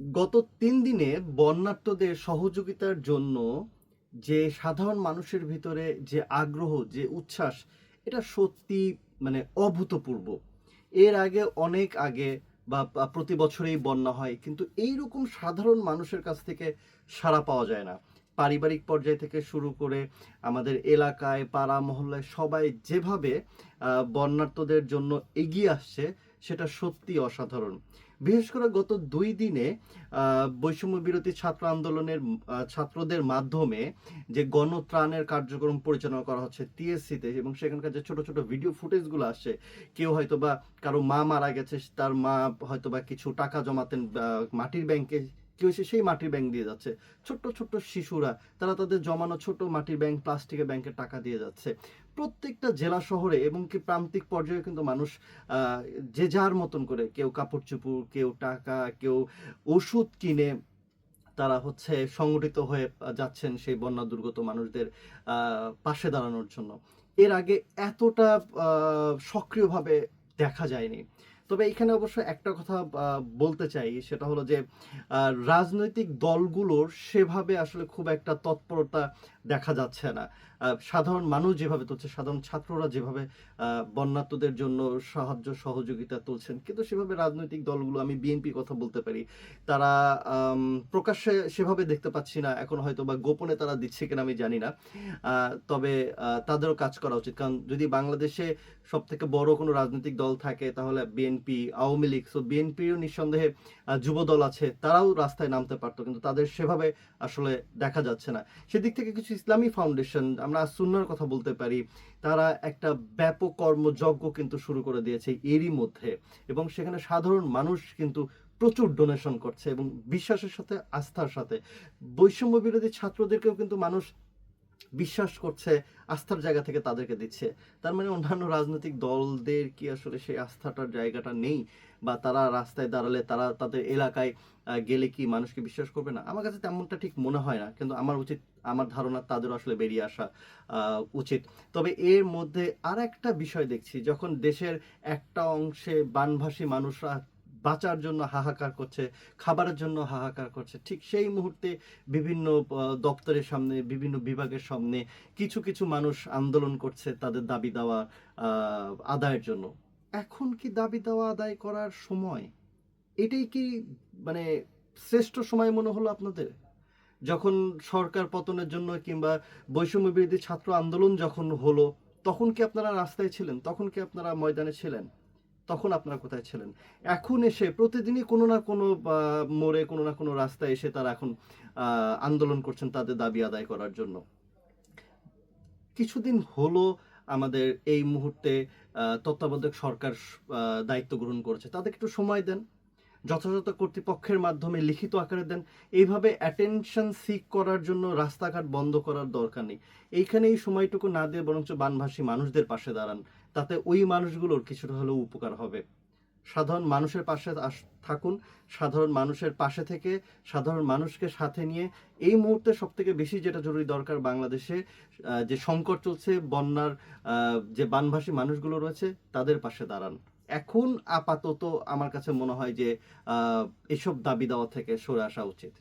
গত তিন দিনে বন্যার্থদের সহযোগিতার জন্য যে সাধারণ মানুষের ভিতরে যে আগ্রহ, যে উচ্ছ্বাস, এটা সত্যি মানে অভূতপূর্ব। এর আগে অনেক আগে বা প্রতি বছরেই বন্যা হয়, কিন্তু এইরকম সাধারণ মানুষের কাছ থেকে সাড়া পাওয়া যায় না। পারিবারিক পর্যায় থেকে শুরু করে আমাদের এলাকায় পাড়া মহল্লায় সবাই যেভাবে আহ, বন্যার্তদের জন্য এগিয়ে আসছে সেটা সত্যি অসাধারণ। বিশেষ করে গত দুই দিনে বৈষম্য বিরোধী ছাত্র আন্দোলনের ছাত্রদের মাধ্যমে যে গণত্রাণের কার্যক্রম পরিচালনা করা হচ্ছে টিএসসিতে এবং সেখানকার যে ছোট ছোট ভিডিও ফুটেজগুলো আসছে কেউ হয়তো বা কারও মা মারা গেছে তার মা হয়তো বা কিছু টাকা জমাতেন মাটির ব্যাংকে কেউ এসে সেই মাটির ব্যাংক দিয়ে যাচ্ছে। ছোট্ট ছোট্ট শিশুরা, তারা তাদের জমানো ছোট মাটির ব্যাংক প্লাস্টিকের ব্যাংকের টাকা দিয়ে যাচ্ছে। প্রত্যেকটা জেলা শহরে এবং কি প্রান্তিক পর্যায়ে কিন্তু মানুষ যে যার মতন করে কেউ কাপড় চুপুর কেউ টাকা, কেউ ওষুধ কিনে তারা হচ্ছে সংগঠিত হয়ে যাচ্ছেন সেই বন্যা দুর্গত মানুষদের পাশে দাঁড়ানোর জন্য। এর আগে এতটা সক্রিয়ভাবে দেখা যায়নি। তবে এখানে অবশ্য একটা কথা বলতে চাই। সেটা হলো যে রাজনৈতিক দলগুলোর সেভাবে আসলে খুব একটা তৎপরতা দেখা যাচ্ছে না। সাধারণ মানুষ যেভাবে তুলছে সাধারণ ছাত্ররা যেভাবে আহ, বন্যার্তদের জন্য সাহায্য সহযোগিতা তুলছেন কিন্তু সেভাবে রাজনৈতিক দলগুলো আমি বিএনপির কথা বলতে পারি তারা প্রকাশ্যে সেভাবে দেখতে পাচ্ছি না। এখন হয়তো বা গোপনে তারা দিচ্ছে কিনা আমি জানি না। তবে তাদেরও কাজ করা উচিত। কারণ যদি বাংলাদেশে সব থেকে বড় কোনো রাজনৈতিক দল থাকে তাহলে বিএনপি আওয়ামী লীগ সো বিএনপিও নিঃসন্দেহে আহ, যুব দল আছে তারাও রাস্তায় নামতে পারতো কিন্তু তাদের সেভাবে আসলে দেখা যাচ্ছে না। সেদিক থেকে কিছু ইসলামী ফাউন্ডেশন আমরা সুন্নার কথা বলতে পারি তারা একটা ব্যাপক কর্মযজ্ঞ কিন্তু শুরু করে দিয়েছে এরই মধ্যে। এবং সেখানে সাধারণ মানুষ কিন্তু প্রচুর ডোনেশন করছে এবং বিশ্বাসের সাথে আস্থার সাথে। বৈষম্য বিরোধী ছাত্রদেরকেও কিন্তু মানুষ বিশ্বাস করছে, আস্থার জায়গা থেকে তাদেরকে দিচ্ছে। তার মানে অন্যান্য রাজনৈতিক দলদের কি আসলে সেই আস্থাটার জায়গাটা নেই? বা তারা রাস্তায় দাঁড়ালে তারা তাদের এলাকায় গেলে কি মানুষকে বিশ্বাস করবে না? আমার কাছে তেমনটা ঠিক মনে হয় না, কিন্তু আমার উচিত, আমার ধারণা তাদেরও আসলে বেরিয়ে আসা উচিত। তবে এর মধ্যে আর একটা বিষয় দেখছি, যখন দেশের একটা অংশে বানভাসী মানুষরা বাঁচার জন্য হাহাকার করছে, খাবারের জন্য হাহাকার করছে। ঠিক সেই মুহূর্তে বিভিন্ন দপ্তরের সামনে, বিভিন্ন বিভাগের সামনে কিছু কিছু মানুষ আন্দোলন করছে তাদের দাবি দেওয়া আদায়ের জন্য। এখন কি দাবি দেওয়া আদায় করার সময়? এটাই কি মানে শ্রেষ্ঠ সময় মনে হলো আপনাদের? যখন সরকার পতনের জন্য কিংবা বৈষম্য বিরোধী ছাত্র আন্দোলন যখন হলো, তখন কি আপনারা রাস্তায় ছিলেন? তখন কি আপনারা ময়দানে ছিলেন? তখন আপনারা কোথায় ছিলেন? এখন এসে প্রতিদিনই কোনো না কোনো মোড়ে কোনো না কোনো রাস্তায় এসে তারা এখন আন্দোলন করছেন তাদের দাবি আদায় করার জন্য। কিছুদিন হলো আমাদের এই মুহূর্তে তত্ত্বাবধায়ক সরকার দায়িত্ব গ্রহণ করেছে। তাদেরকে একটু সময় দেন। যথাযথ কর্তৃপক্ষের মাধ্যমে লিখিত আকারে দেন। এইভাবে অ্যাটেনশন সিক করার জন্য রাস্তাঘাট বন্ধ করার দরকার নেই। এইখানে এই সময়টুকু না দিয়ে বরঞ্চ বানভাসী মানুষদের পাশে দাঁড়ান, তাতে ওই মানুষগুলোর কিছুটা হলেও উপকার হবে। সাধারণ মানুষের পাশে থাকুন, সাধারণ মানুষের পাশে থেকে সাধারণ মানুষকে সাথে নিয়ে। এই মুহূর্তে সব থেকে বেশি যেটা জরুরি দরকার বাংলাদেশে যে সংকট চলছে, বন্যার যে বানভাসী মানুষগুলো রয়েছে, তাদের পাশে দাঁড়ান। এখন আপাতত আমার কাছে মনে হয় যে এসব দাবি দেওয়া থেকে সরে আসা উচিত।